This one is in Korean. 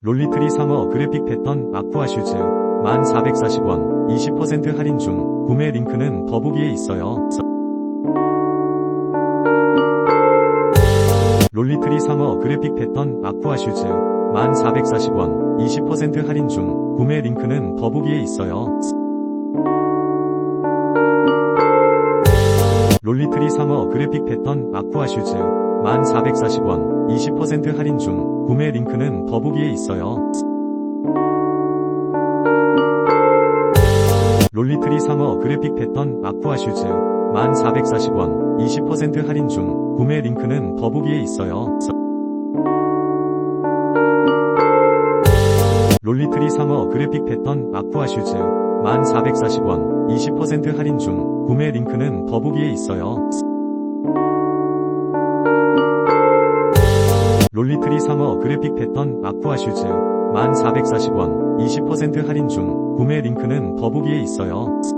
롤리트리 상어 그래픽 패턴 아쿠아 슈즈 1440원 20% 할인 중 구매 링크는 더보기에 있어요. 롤리트리 상어 그래픽 패턴 아쿠아 슈즈 1440원 20% 할인 중 구매 링크는 더보기에 있어요. 롤리트리 상어 그래픽 패턴 아쿠아 슈즈 1440원 20% 할인 중 구매 링크는 더보기에 있어요. 롤리트리 상어 그래픽 패턴 아쿠아 슈즈 1440원 20% 할인 중 구매 링크는 더보기에 있어요. 롤리트리 상어 그래픽 패턴 아쿠아 슈즈 1440원 20% 할인 중 구매 링크는 더보기에 있어요. 롤리트리 상어 그래픽 패턴 아쿠아 슈즈 1440원 20% 할인 중 구매 링크는 더보기에 있어요.